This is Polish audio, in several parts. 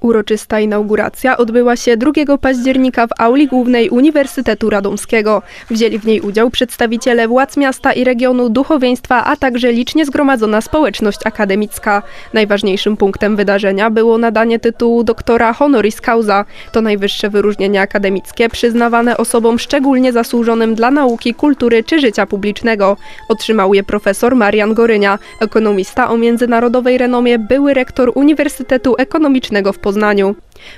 Uroczysta inauguracja odbyła się 2 października w auli głównej Uniwersytetu Radomskiego. Wzięli w niej udział przedstawiciele władz miasta i regionu, duchowieństwa, a także licznie zgromadzona społeczność akademicka. Najważniejszym punktem wydarzenia było nadanie tytułu doktora honoris causa. To najwyższe wyróżnienie akademickie przyznawane osobom szczególnie zasłużonym dla nauki, kultury czy życia publicznego. Otrzymał je profesor Marian Gorynia, ekonomista o międzynarodowej renomie, były rektor Uniwersytetu Ekonomicznego w Poznaniu.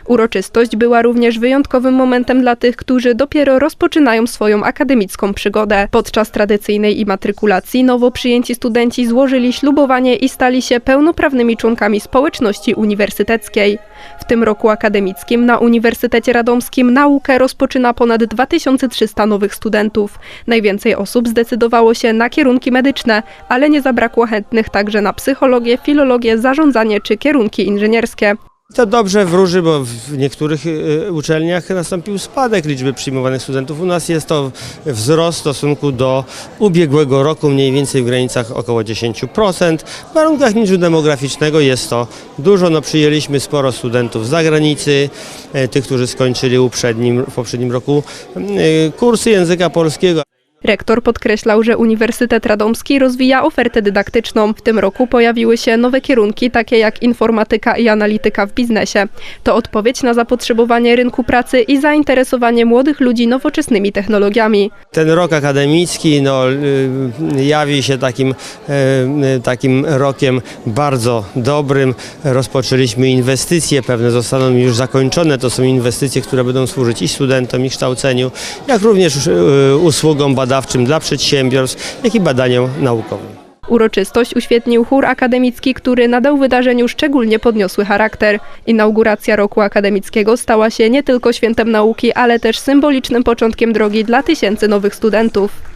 Uroczystość była również wyjątkowym momentem dla tych, którzy dopiero rozpoczynają swoją akademicką przygodę. Podczas tradycyjnej imatrykulacji nowo przyjęci studenci złożyli ślubowanie i stali się pełnoprawnymi członkami społeczności uniwersyteckiej. W tym roku akademickim na Uniwersytecie Radomskim naukę rozpoczyna ponad 2300 nowych studentów. Najwięcej osób zdecydowało się na kierunki medyczne, ale nie zabrakło chętnych także na psychologię, filologię, zarządzanie czy kierunki inżynierskie. To dobrze wróży, bo w niektórych y, uczelniach nastąpił spadek liczby przyjmowanych studentów. U nas jest to wzrost w stosunku do ubiegłego roku, mniej więcej w granicach około 10%. W warunkach niżu demograficznego jest to dużo. No, przyjęliśmy sporo studentów z zagranicy, e, tych, którzy skończyli w poprzednim roku y, kursy języka polskiego. Rektor podkreślał, że Uniwersytet Radomski rozwija ofertę dydaktyczną. W tym roku pojawiły się nowe kierunki, takie jak informatyka i analityka w biznesie. To odpowiedź na zapotrzebowanie rynku pracy i zainteresowanie młodych ludzi nowoczesnymi technologiami. Ten rok akademicki no, y, jawi się takim, e, y, takim rokiem bardzo dobrym. Rozpoczęliśmy inwestycje, pewne zostaną już zakończone. To są inwestycje, które będą służyć i studentom, i kształceniu, jak również y, usługom badawczym dla przedsiębiorstw, jak i badaniom naukowym. Uroczystość uświetnił chór akademicki, który nadał wydarzeniu szczególnie podniosły charakter. Inauguracja roku akademickiego stała się nie tylko świętem nauki, ale też symbolicznym początkiem drogi dla tysięcy nowych studentów.